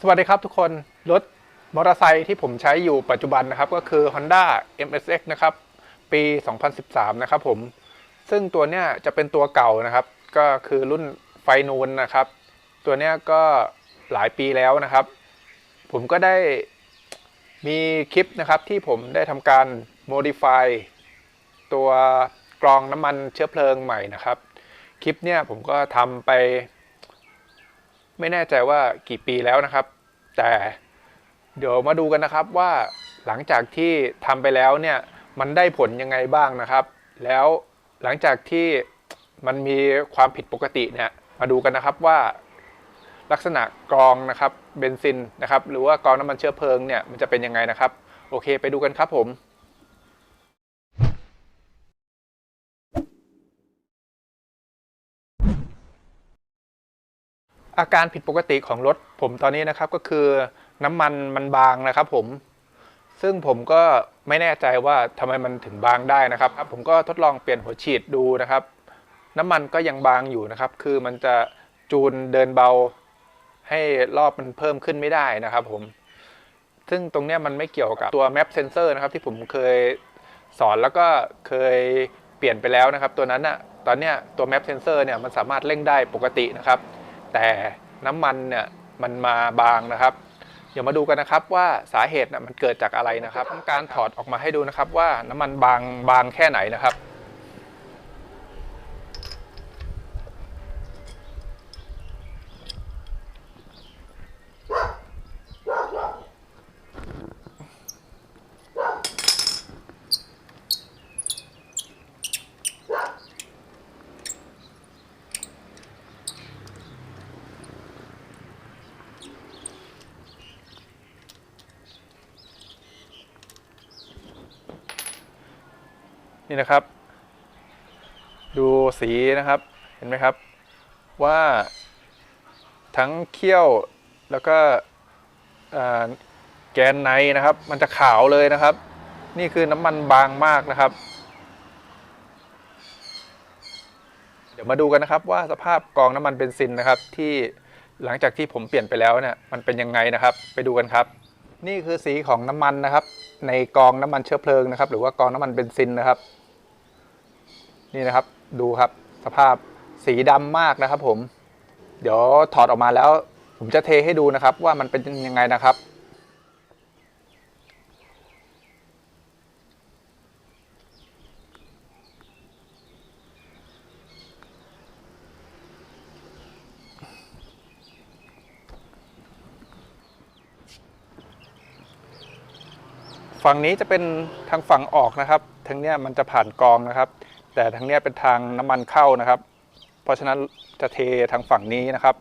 สวัสดีครับทุกคนรถมอเตอร์ไซค์ที่ผมใช้อยู่ปัจจุบันนะครับ ก็คือ Honda MSX นะครับ ปี 2013 นะครับผม ซึ่งตัวเนี้ยจะเป็นตัวเก่านะครับ ก็คือรุ่นไฟนูนนะครับ ตัวเนี้ยก็หลายปีแล้วนะครับ ผมก็ได้มีคลิปนะครับที่ผมได้ทำการ modify ตัวกรองน้ำมันเชื้อเพลิงใหม่นะครับ คลิปเนี่ยผมก็ทำไป ไม่แน่ใจว่ากี่ปีแล้วนะครับ แต่เดี๋ยวมาดูกันนะครับว่าหลังจากที่ทำไปแล้วเนี่ยมันได้ผลยังไงบ้างนะครับ แล้วหลังจากที่มันมีความผิดปกติเนี่ยมาดูกันนะครับว่าลักษณะกรองนะครับเบนซินนะครับ หรือว่ากรองน้ำมันเชื้อเพลิงเนี่ยมันจะเป็นยังไงนะครับ โอเคไปดูกันครับผม อาการผิดปกติของรถผมตอนนี้นะครับก็คือน้ำมันมันบางนะครับผม ซึ่งผมก็ไม่แน่ใจว่าทำไมมันถึงบางได้นะครับ ผมก็ทดลองเปลี่ยนหัวฉีดดูนะครับ น้ำมันก็ยังบางอยู่นะครับ คือมันจะจูนเดินเบา ให้รอบมันเพิ่มขึ้นไม่ได้นะครับผม ซึ่งตรงนี้มันไม่เกี่ยวกับตัว map sensor นะครับที่ผมเคยสอนแล้วก็เคยเปลี่ยนไปแล้วนะครับ ตัวนั้นอะตอนนี้ตัว map sensor เนี่ยมันสามารถเร่งได้ปกตินะครับ แต่น้ำมันเนี่ยมันมาบางนะครับ เดี๋ยวมาดูกันนะครับว่าสาเหตุน่ะมันเกิดจากอะไรนะครับทำการถอดออกมาให้ดูนะครับว่าน้ำมันบางบางแค่ไหนนะครับ นี่นะครับ ดูสีนะครับเห็นไหมครับ ว่าทั้งเขี้ยวแล้วก็แกนในนะครับ มันจะขาวเลยนะครับ นี่คือน้ำมันบางมากนะครับ เดี๋ยวมาดูกันนะครับว่าสภาพกองน้ำมันเบนซินนะครับ ที่หลังจากที่ผมเปลี่ยนไปแล้วเนี่ยมันเป็นยังไงนะครับ ไปดูกันครับ นี่คือสีของน้ำมันนะครับ ในกองน้ำมันเชื้อเพลิงนะครับ หรือว่ากองน้ำมันเบนซินนะครับ นี่นะครับดูครับสภาพสีดำมากนะครับ ผม เดี๋ยวถอดออกมาแล้ว ผมจะเทให้ดูนะครับ ว่ามันเป็นยังไงนะครับฝั่งนี้จะเป็นทางฝั่งออกนะครับทางเนี้ยมันจะผ่านกองนะครับ แต่ทางนี้เป็นทางน้ำมันเข้านะครับ เพราะฉะนั้นจะเททางฝั่งนี้นะครับ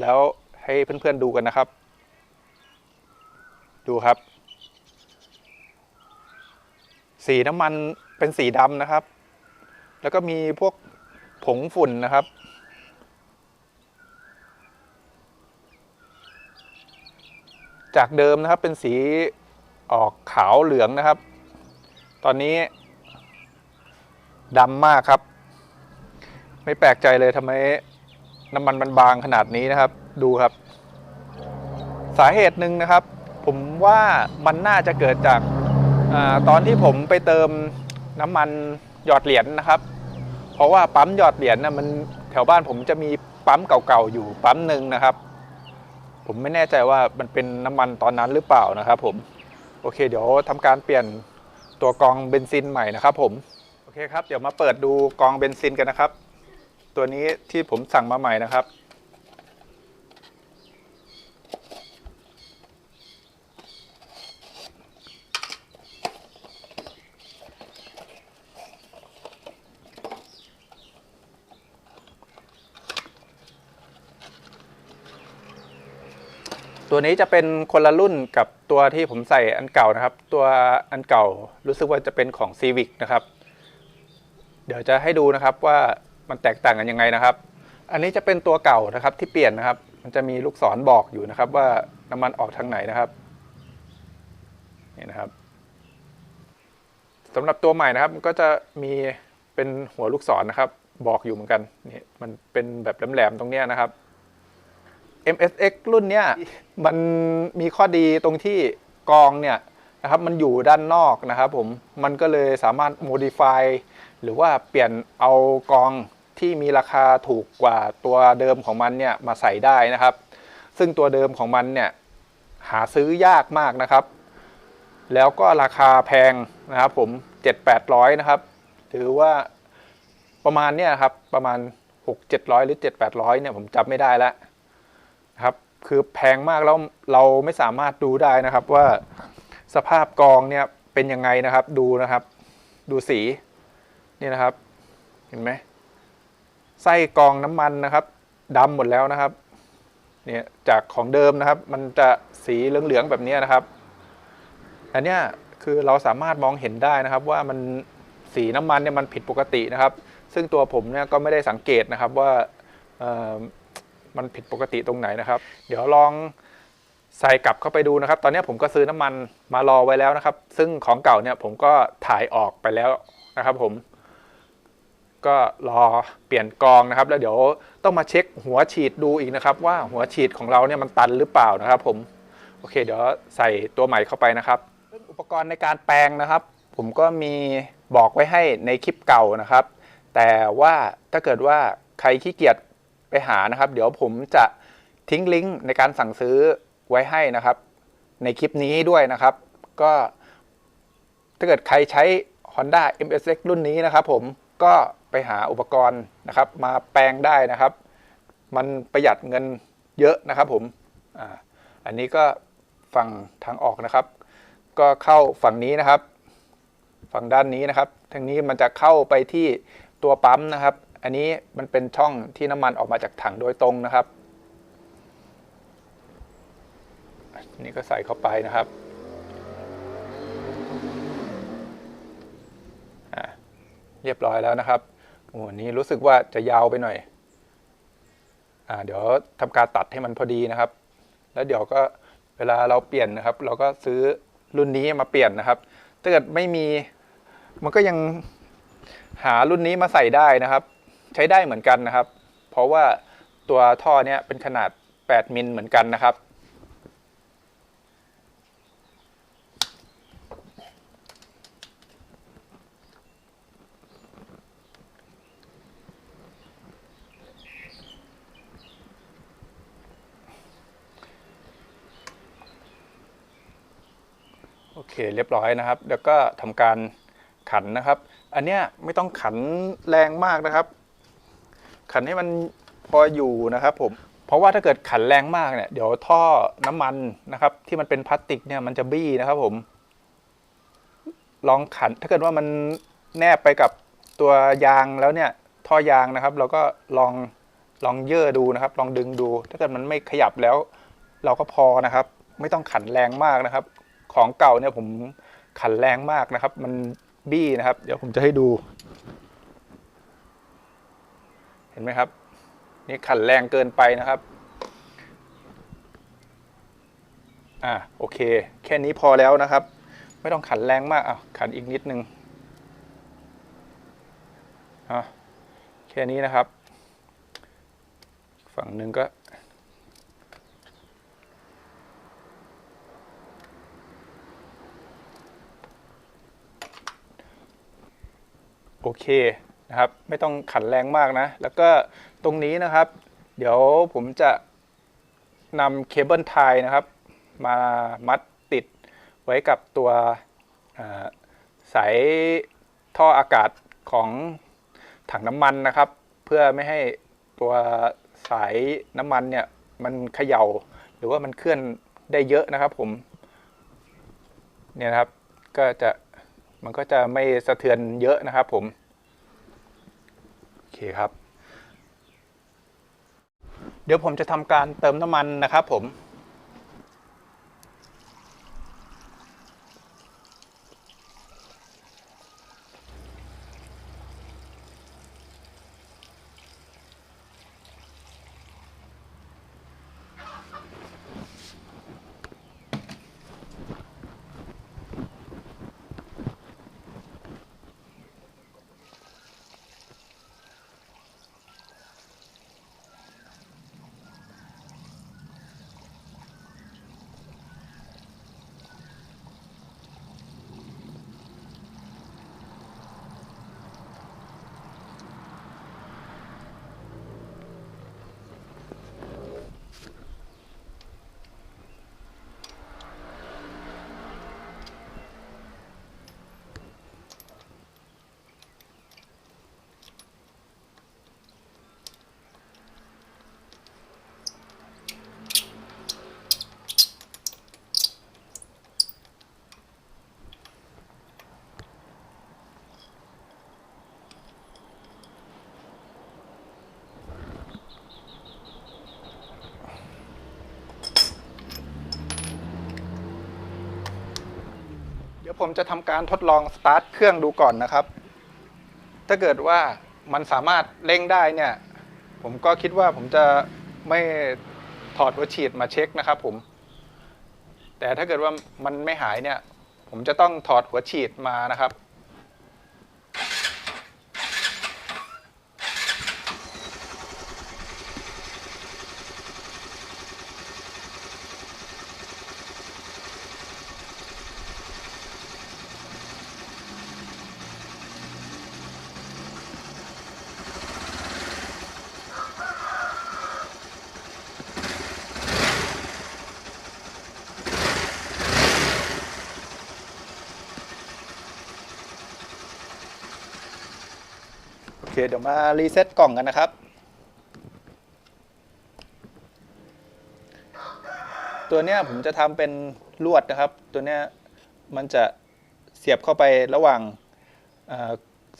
แล้วให้เพื่อนๆดูกันนะครับ ดูครับ สีน้ำมันเป็นสีดำนะครับ แล้วก็มีพวกผงฝุ่นนะครับจากเดิมนะครับเป็นสีออกขาวเหลืองนะครับ ตอนนี้ ดำมากครับ ไม่แปลกใจเลยทำไมน้ำมันมันบางขนาดนี้นะครับ ดูครับ สาเหตุหนึ่งนะครับ ผมว่ามันน่าจะเกิดจากอาตอนที่ผมไปเติมน้ำมันหยอดเหรียญนะครับ เพราะว่าปั๊มหยอดเหรียญนะมันแถวบ้านผมจะมีปั๊มเก่าๆอยู่ปั๊มหนึ่งนะครับ ผมไม่แน่ใจว่ามันเป็นน้ำมันตอนนั้นหรือเปล่านะครับ ผม โอเค เดี๋ยวทำการเปลี่ยนตัวกรองเบนซินใหม่นะครับ ผม อเคครับ เดี๋ยวมาเปิดดูกองเบนซินกันนะครับ ตัวนี้ที่ผมสั่งมาใหม่นะครับ ตัวนี้จะเป็นคนละรุ่นกับตัวที่ผมใส่อันเก่านะครับ ตัวอันเก่ารู้สึกว่าจะเป็นของ Civic นะครับ เดี๋ยวจะให้ดูนะครับว่ามันแตกต่างกันยังไงนะครับ อันนี้จะเป็นตัวเก่านะครับที่เปลี่ยนนะครับ มันจะมีลูกศรบอกอยู่นะครับ ว่าน้ำมันออกทางไหนนะครับนี่นะครับสำหรับตัวใหม่นะครับมันก็จะมีเป็นหัวลูกศรนะครับ บอกอยู่เหมือนกันนี่มันเป็นแบบแหลมๆตรงเนี้ยนะครับ MSX รุ่นเนี้ยมันมีข้อดีตรงที่กองเนี่ยนะครับ มันอยู่ด้านนอกนะครับ ผมมันก็เลยสามารถ modify หรือว่าเปลี่ยนเอากองที่มีราคาถูกกว่าตัวเดิมของมันเนี่ยมาใส่ได้นะครับ ซึ่งตัวเดิมของมันเนี่ยหาซื้อยากมากนะครับ แล้วก็ราคาแพงนะครับผม7-800นะครับถือว่าประมาณเนี่ยครับประมาณ 6-700 หรือ 7-800เนี่ยผมจำไม่ได้แล้วนะครับคือแพงมากแล้วเราไม่สามารถดูได้นะครับว่าสภาพกองเนี่ยเป็นยังไงนะครับดูนะครับ ดูสี นี่นะครับ เห็นไหมไส้กองน้ำมันนะครับดำหมดแล้วนะครับเนี่ยจากของเดิมนะครับ มันจะสีเหลืองๆแบบนี้นะครับ อันเนี้ยคือเราสามารถมองเห็นได้นะครับ ว่ามันสีน้ำมันเนี่ยมันผิดปกตินะครับ ซึ่งตัวผมเนี่ยก็ไม่ได้สังเกตนะครับว่ามันผิดปกติตรงไหนนะครับ เดี๋ยวลองใส่กลับเข้าไปดูนะครับ ตอนนี้ผมก็ซื้อน้ำมันมารอไว้แล้วนะครับ ซึ่งของเก่าเนี่ยผมก็ถ่ายออกไปแล้วนะครับ ผม ก็รอเปลี่ยนกองนะครับ แล้วเดี๋ยวต้องมาเช็คหัวฉีดดูอีกนะครับ ว่าหัวฉีดของเราเนี่ยมันตันหรือเปล่านะครับ ผมโอเค เดี๋ยวใส่ตัวใหม่เข้าไปนะครับอุปกรณ์ในการแปลงนะครับ ผมก็มีบอกไว้ให้ในคลิปเก่านะครับ แต่ว่าถ้าเกิดว่าใครขี้เกียจไปหานะครับ เดี๋ยวผมจะทิ้งลิงก์ในการสั่งซื้อไว้ให้นะครับ ในคลิปนี้ด้วยนะครับ ก็ ถ้าเกิดใครใช้ Honda MSX รุ่นนี้นะครับผมก็ ไปหาอุปกรณ์นะครับ มาแปลงได้นะครับ มันประหยัดเงินเยอะนะครับผมออันนี้ก็ฝั่งทางออกนะครับ ก็เข้าฝั่งนี้นะครับ ฝั่งด้านนี้นะครับทางนี้มันจะเข้าไปที่ตัวปั๊มนะครับ อันนี้มันเป็นช่องที่น้ำมันออกมาจากถังโดยตรงนะครับนนี้ก็ใส่เข้าไปนะครับเรียบร้อยแล้วนะครับ อ้โหอันนี้รู้สึกว่าจะยาวไปหน่อย อ่า เดี๋ยวทำการตัดให้มันพอดีนะครับ แล้วเดี๋ยวก็เวลาเราเปลี่ยนนะครับ เราก็ซื้อรุ่นนี้มาเปลี่ยนนะครับ ถ้าเกิดไม่มี มันก็ยังหารุ่นนี้มาใส่ได้นะครับ ใช้ได้เหมือนกันนะครับ เพราะว่าตัวท่อเนี้ยเป็นขนาด 8 มิลเหมือนกันนะครับ เคเรียบร้อยนะครับ แล้วก็ทำการขันนะครับ อันเนี้ยไม่ต้องขันแรงมากนะครับ ขันให้มันพออยู่นะครับผมเพราะว่าถ้าเกิดขันแรงมากเนี่ยเดี๋ยวท่อน้ำมันนะครับ ที่มันเป็นพลาสติกเนี่ยมันจะบี้นะครับผม ลองขันถ้าเกิดว่ามันแนบไปกับตัวยางแล้วเนี่ยท่อยางนะครับ เราก็ลองลองเย่อดูนะครับ ลองดึงดู ถ้าเกิดมันไม่ขยับแล้ว เราก็พอนะครับ ไม่ต้องขันแรงมากนะครับ ของเก่าเนี่ยผมขันแรงมากนะครับ มันบี้นะครับ เดี๋ยวผมจะให้ดู เห็นไหมครับ นี่ขันแรงเกินไปนะครับ อ่าโอเค แค่นี้พอแล้วนะครับ ไม่ต้องขันแรงมากอะขันอีกนิดนึงอะแค่นี้นะครับ ฝั่งหนึ่งก็ โอเคนะครับ ไม่ต้องขันแรงมากนะ แล้วก็ตรงนี้นะครับ เดี๋ยวผมจะนำเคเบิลไทยนะครับ มามัดติดไว้กับตัวสายท่ออากาศของถังน้ำมันนะครับ เพื่อไม่ให้ตัวสายน้ำมันเนี่ยมันเขย่า หรือว่ามันเคลื่อนได้เยอะนะครับผมเนี่ยนะครับก็จะ มันก็จะไม่สะเทือนเยอะนะครับผม โอเคครับ เดี๋ยวผมจะทำการเติมน้ำมันนะครับผม ยวผมจะทำการทดลองสตาร์ทเครื่องดูก่อนนะครับ ถ้าเกิดว่ามันสามารถเร่งได้เนี่ย ผมก็คิดว่าผมจะไม่ถอดหัวฉีดมาเช็คนะครับผม แต่ถ้าเกิดว่ามันไม่หายเนี่ย ผมจะต้องถอดหัวฉีดมานะครับ เคเดี๋ยวมารีเซ็ตกล่องกันนะครับ ตัวเนี้ยผมจะทำเป็นลวดนะครับ ตัวเนี้ยมันจะเสียบเข้าไประหว่างเ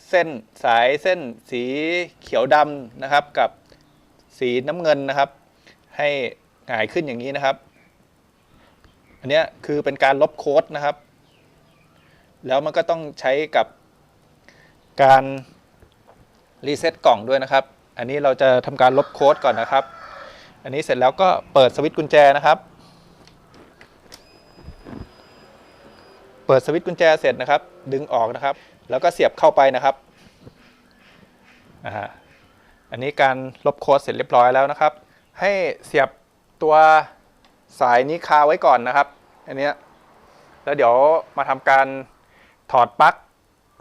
เส้นสายเส้นสีเขียวดำนะครับ กับสีน้ำเงินนะครับ ให้หงายขึ้นอย่างนี้นะครับ อันเนี้ยคือเป็นการลบโค้ดนะครับ แล้วมันก็ต้องใช้กับการ รีเซ็ตกล่องด้วยนะครับ อันนี้เราจะทำการลบโค้ดก่อนนะครับ อันนี้เสร็จแล้วก็เปิดสวิตช์กุญแจนะครับ เปิดสวิตช์กุญแจเสร็จนะครับ ดึงออกนะครับ แล้วก็เสียบเข้าไปนะครับอ่าอันนี้การลบโค้ดเสร็จเรียบร้อยแล้วนะครับ ให้เสียบตัวสายนี้คาไว้ก่อนนะครับ อันนี้แล้วเดี๋ยวมาทำการถอดปลั๊ก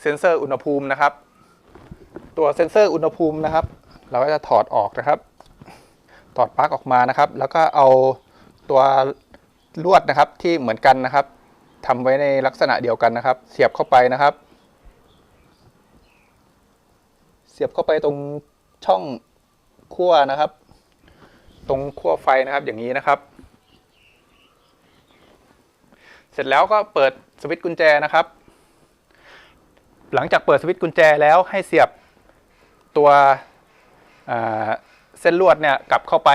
เซ็นเซอร์อุณหภูมินะครับ ตัวเซ็นเซอร์อุณหภูมินะครับ เราก็จะถอดออกนะครับ ถอดปลั๊กออกมานะครับ แล้วก็เอาตัวลวดนะครับที่เหมือนกันนะครับทำไว้ในลักษณะเดียวกันนะครับ เสียบเข้าไปนะครับ เสียบเข้าไปตรงช่องขั้วนะครับ ตรงขั้วไฟนะครับอย่างนี้นะครับ เสร็จแล้วก็เปิดสวิตช์กุญแจนะครับ หลังจากเปิดสวิตช์กุญแจแล้วให้เสียบ ตัวเส้นลวดเนี่ยกลับเข้าไป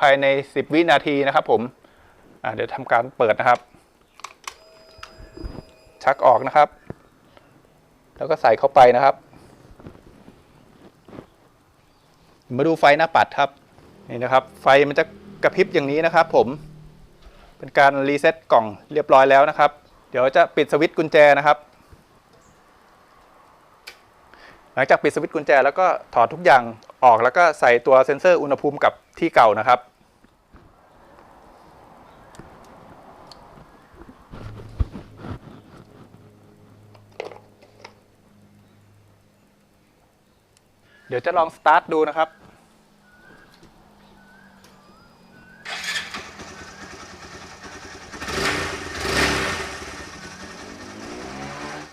ภายใน 10 วินาทีนะครับผมเดี๋ยวทำการเปิดนะครับ ชักออกนะครับ แล้วก็ใส่เข้าไปนะครับ มาดูไฟหน้าปัดครับนี่นะครับ ไฟมันจะกระพริบอย่างนี้นะครับ ผมเป็นการรีเซ็ตกล่องเรียบร้อยแล้วนะครับ เดี๋ยวจะปิดสวิตช์กุญแจนะครับ หลังจากปิดสวิตช์กุญแจแล้วก็ถอดทุกอย่างออกแล้วก็ใส่ตัวเซ็นเซอร์อุณหภูมิกับที่เก่านะครับ เดี๋ยวจะลองสตาร์ทดูนะครับ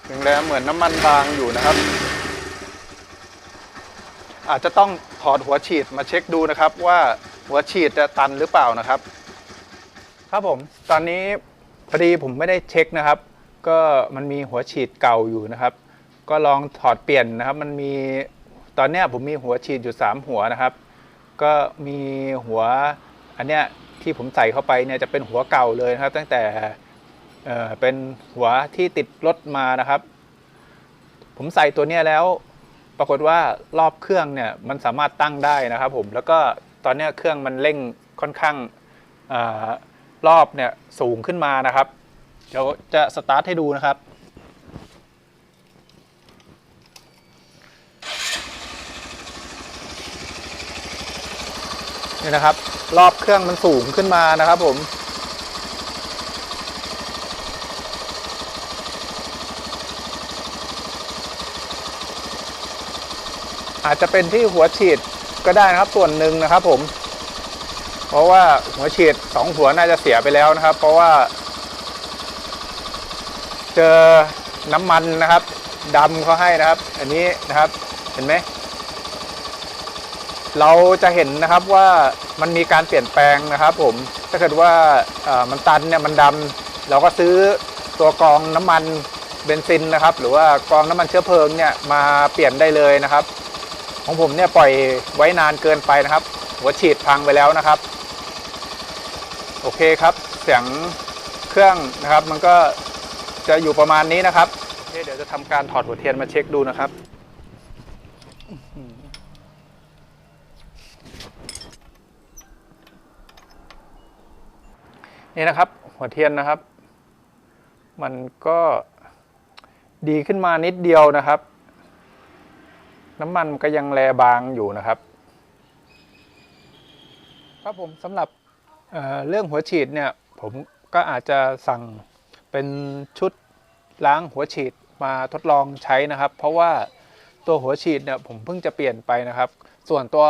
ถึงแล้วเหมือนน้ำมันบางอยู่นะครับ อาจจะต้องถอดหัวฉีดมาเช็คดูนะครับว่าหัวฉีดจะตันหรือเปล่านะครับ ครับผมตอนนี้พอดีผมไม่ได้เช็คนะครับ ก็มันมีหัวฉีดเก่าอยู่นะครับ ก็ลองถอดเปลี่ยนนะครับ มันมีตอนนี้ผมมีหัวฉีดอยู่ 3 หัวนะครับ ก็มีหัวอันเนี้ยที่ผมใส่เข้าไปเนี่ยจะเป็นหัวเก่าเลยนะครับ ตั้งแต่เอ่อเป็นหัวที่ติดรถมานะครับ ผมใส่ตัวเนี้ยแล้ว ปรากฏว่ารอบเครื่องเนี่ยมันสามารถตั้งได้นะครับผมแล้วก็ตอนนี้เครื่องมันเร่งค่อนข้างอารอบเนี่ยสูงขึ้นมานะครับ เดี๋ยวจะสตาร์ทให้ดูนะครับนี่นะครับ รอบเครื่องมันสูงขึ้นมานะครับผม อาจจะเป็นที่หัวฉีดก็ได้นะครับส่วนหนึ่งนะครับผม เพราะว่าหัวฉีดสองหัวน่าจะเสียไปแล้วนะครับ เพราะว่า เจอน้ำมันนะครับดำเขาให้นะครับ อันนี้นะครับเห็นไหมเราจะเห็นนะครับว่ามันมีการเปลี่ยนแปลงนะครับ ผมถ้าเกิดว่ามันตันเนี่ยมันดำเราก็ซื้อตัวกองน้ำมันเบนซินนะครับ หรือว่ากองน้ำมันเชื้อเพลิงเนี่ยมาเปลี่ยนได้เลยนะครับ ของผมเนี่ยปล่อยไว้นานเกินไปนะครับ หัวฉีดพังไปแล้วนะครับ โอเคครับ เสียงเครื่องนะครับ มันก็จะอยู่ประมาณนี้นะครับเดี๋ยวจะทำการถอดหัวเทียนมาเช็คดูนะครับนี่นะครับ หัวเทียนนะครับ มันก็ดีขึ้นมานิดเดียวนะครับ น้ำมันก็ยังแลบางอยู่นะครับ ครับผมสำหรับเเรื่องหัวฉีดเนี่ยผมก็อาจจะสั่งเป็นชุดล้างหัวฉีดมาทดลองใช้นะครับ เพราะว่าตัวหัวฉีดเนี่ยผมเพิ่งจะเปลี่ยนไปนะครับ ส่วนตัว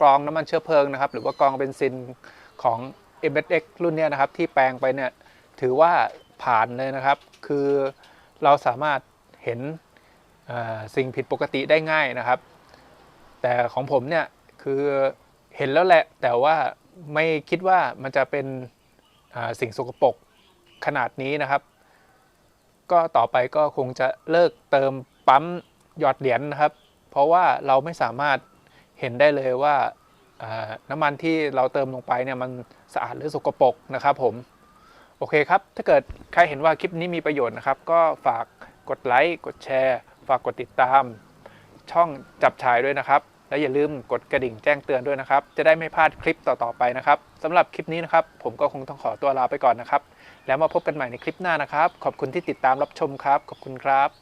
กรองน้ำมันเชื้อเพลิงนะครับ หรือว่ากรองเบนซินของ m s x รุ่นเนี้ยนะครับ ที่แปลงไปเนี่ยถือว่าผ่านเลยนะครับ คือเราสามารถเห็น สิ่งผิดปกติได้ง่ายนะครับ แต่ของผมเนี่ยคือเห็นแล้วแหละ แต่ว่าไม่คิดว่ามันจะเป็นสิ่งสกปรกขนาดนี้นะครับ ก็ต่อไปก็คงจะเลิกเติมปั๊มหยอดเหรียญนะครับ เพราะว่าเราไม่สามารถเห็นได้เลยว่าน้ำมันที่เราเติมลงไปเนี่ยมันสะอาดหรือสกปรกนะครับผม โอเคครับ ถ้าเกิดใครเห็นว่าคลิปนี้มีประโยชน์นะครับ ก็ฝากกดไลค์ กดแชร์ ฝากกดติดตามช่องจับชายด้วยนะครับ และอย่าลืมกดกระดิ่งแจ้งเตือนด้วยนะครับ จะได้ไม่พลาดคลิปต่อๆไปนะครับสำหรับคลิปนี้นะครับ ผมก็คงต้องขอตัวลาไปก่อนนะครับ แล้วมาพบกันใหม่ในคลิปหน้านะครับ ขอบคุณที่ติดตามรับชมครับ ขอบคุณครับ